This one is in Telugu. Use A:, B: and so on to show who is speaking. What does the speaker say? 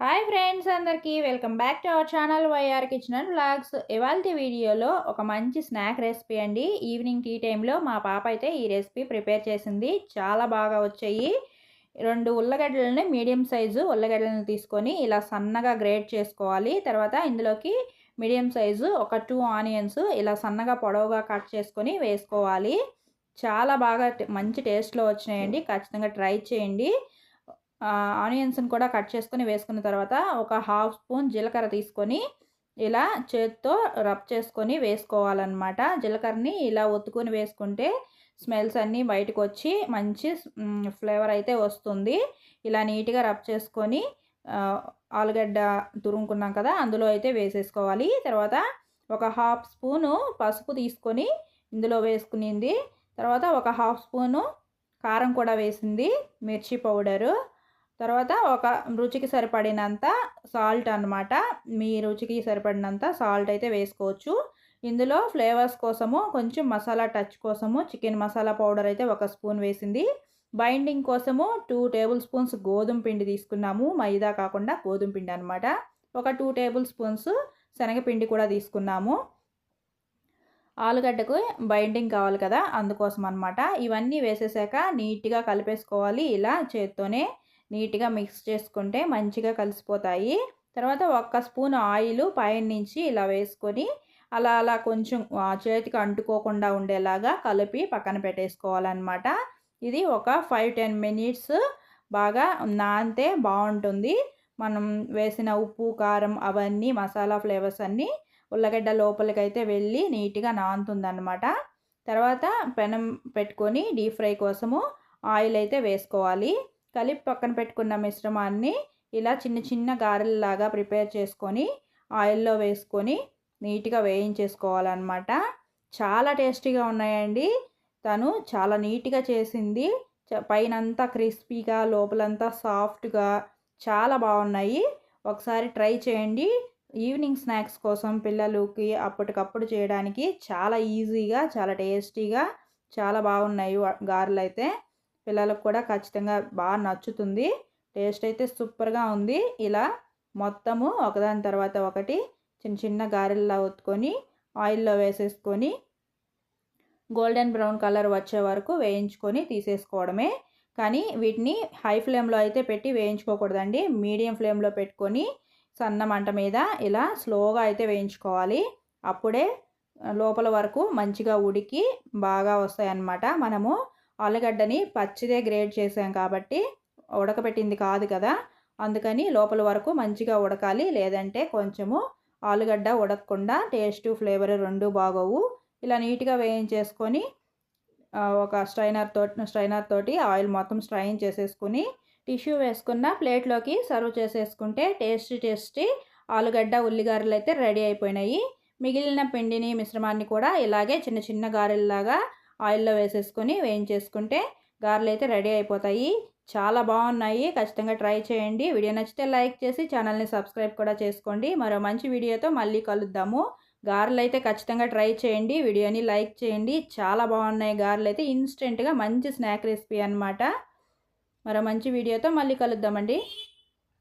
A: హాయ్ ఫ్రెండ్స్ అందరికీ welcome back to our channel YR kitchen and vlogs. ఇవాళ వీడియోలో ఒక మంచి స్నాక్ రెసిపీ అండి. ఈవినింగ్ టీ టైంలో మా పాప అయితే ఈ రెసిపీ ప్రిపేర్ చేసింది. చాలా బాగా వచ్చాయి. రెండు ఉల్లగడ్డలని మీడియం సైజు ఉల్లగడ్డలను తీసుకొని ఇలా సన్నగా గ్రేట్ చేసుకోవాలి. తర్వాత ఇందులోకి మీడియం సైజు ఒక టూ ఆనియన్స్ ఇలా సన్నగా పొడవుగా కట్ చేసుకొని వేసుకోవాలి. చాలా బాగా మంచి టేస్ట్లో వచ్చినాయండి. ఖచ్చితంగా ట్రై చేయండి. ఆనియన్స్ని కూడా కట్ చేసుకొని వేసుకున్న తర్వాత ఒక హాఫ్ స్పూన్ జీలకర్ర తీసుకొని ఇలా చేత్తో రబ్ చేసుకొని వేసుకోవాలన్నమాట. జీలకర్రని ఇలా ఒత్తుకొని వేసుకుంటే స్మెల్స్ అన్నీ బయటకు వచ్చి మంచి ఫ్లేవర్ అయితే వస్తుంది. ఇలా నీట్గా రబ్ చేసుకొని ఆలుగడ్డ తురుముకున్నాం కదా అందులో అయితే వేసేసుకోవాలి. తర్వాత ఒక హాఫ్ స్పూను పసుపు తీసుకొని ఇందులో వేసుకునింది. తర్వాత ఒక హాఫ్ స్పూను కారం కూడా వేసింది మిర్చి పౌడరు. తర్వాత ఒక రుచికి సరిపడినంత సాల్ట్ అనమాట మీ రుచికి సరిపడినంత సాల్ట్ అయితే వేసుకోవచ్చు. ఇందులో ఫ్లేవర్స్ కోసము కొంచెం మసాలా టచ్ కోసము చికెన్ మసాలా పౌడర్ అయితే ఒక స్పూన్ వేసింది. బైండింగ్ కోసము టూ టేబుల్ స్పూన్స్ గోధుమ పిండి తీసుకున్నాము. మైదా కాకుండా గోధుమ పిండి అనమాట ఒక టూ టేబుల్ స్పూన్స్ శనగపిండి కూడా తీసుకున్నాము. ఆలుగడ్డకు బైండింగ్ కావాలి కదా అందుకోసం అనమాట ఇవన్నీ వేసేసాక నీట్గా కలిపేసుకోవాలి ఇలా చేత్తోనే. నీట్గా మిక్స్ చేసుకుంటే మంచిగా కలిసిపోతాయి. తర్వాత ఒక్క స్పూన్ ఆయిల్ పైన నుంచి ఇలా వేసుకొని అలా అలా కొంచెం చేతికి అంటుకోకుండా ఉండేలాగా కలిపి పక్కన పెట్టేసుకోవాలన్నమాట. ఇది ఒక ఫైవ్ టెన్ మినిట్స్ బాగా నానితే బాగుంటుంది. మనం వేసిన ఉప్పు కారం అవన్నీ మసాలా ఫ్లేవర్స్ అన్నీ ఉల్లగడ్డ లోపలికైతే వెళ్ళి నీట్గా నానుతుందన్నమాట. తర్వాత పెనం పెట్టుకొని డీప్ ఫ్రై కోసము ఆయిల్ అయితే వేసుకోవాలి. కలిపి పక్కన పెట్టుకున్న మిశ్రమాన్ని ఇలా చిన్న చిన్న గారెలలాగా ప్రిపేర్ చేసుకొని ఆయిల్లో వేసుకొని నీట్గా వేయించేసుకోవాలన్నమాట. చాలా టేస్టీగా ఉన్నాయండి. తను చాలా నీట్గా చేసింది. పైనంతా క్రిస్పీగా లోపలంతా సాఫ్ట్గా చాలా బాగున్నాయి. ఒకసారి ట్రై చేయండి. ఈవినింగ్ స్నాక్స్ కోసం పిల్లలకి అప్పటికప్పుడు చేయడానికి చాలా ఈజీగా చాలా టేస్టీగా చాలా బాగున్నాయి గారెలు అయితే పిల్లలకు కూడా ఖచ్చితంగా బాగా నచ్చుతుంది. టేస్ట్ అయితే సూపర్గా ఉంది. ఇలా మొత్తము ఒకదాని తర్వాత ఒకటి చిన్న చిన్న గారెల్లా ఒత్తుకొని ఆయిల్లో వేసేసుకొని గోల్డెన్ బ్రౌన్ కలర్ వచ్చే వరకు వేయించుకొని తీసేసుకోవడమే. కానీ వీటిని హై ఫ్లేమ్లో అయితే పెట్టి వేయించుకోకూడదండి. మీడియం ఫ్లేమ్లో పెట్టుకొని సన్న మంట మీద ఇలా స్లోగా అయితే వేయించుకోవాలి. అప్పుడే లోపల వరకు మంచిగా ఉడికి బాగా వస్తాయన్నమాట. మనము ఆలుగడ్డని పచ్చిదే గ్రేడ్ చేసాం కాబట్టి ఉడకబెట్టింది కాదు కదా. అందుకని లోపల వరకు మంచిగా ఉడకాలి. లేదంటే కొంచెము ఆలుగడ్డ ఉడకకుండా టేస్ట్ ఫ్లేవర్ రెండు బాగోవు. ఇలా నీట్గా వేయించేసుకొని ఒక స్ట్రైనర్ తోటి స్ట్రైనర్ తోటి ఆయిల్ మొత్తం స్ట్రైన్ చేసేసుకుని టిష్యూ వేసుకున్న ప్లేట్లోకి సర్వ్ చేసేసుకుంటే టేస్ట్ టేస్టీ ఆలుగడ్డ ఉల్లిగారెలు అయితే రెడీ అయిపోయినాయి. మిగిలిన పిండిని మిశ్రమాన్ని కూడా ఇలాగే చిన్న చిన్న గారెల్లాగా ఆయిల్లో వేసేసుకొని వేయించేసుకుంటే గారెలు అయితే రెడీ అయిపోతాయి. చాలా బాగున్నాయి. ఖచ్చితంగా ట్రై చేయండి. వీడియో నచ్చితే లైక్ చేసి ఛానల్ని సబ్స్క్రైబ్ కూడా చేసుకోండి. మరో మంచి వీడియోతో మళ్ళీ కలుద్దాము. గారెలు అయితే ఖచ్చితంగా ట్రై చేయండి. వీడియోని లైక్ చేయండి. చాలా బాగున్నాయి గారెలు అయితే. ఇన్స్టెంట్గా మంచి స్నాక్ రెసిపీ అనమాట మరో మంచి వీడియోతో మళ్ళీ కలుద్దామండి.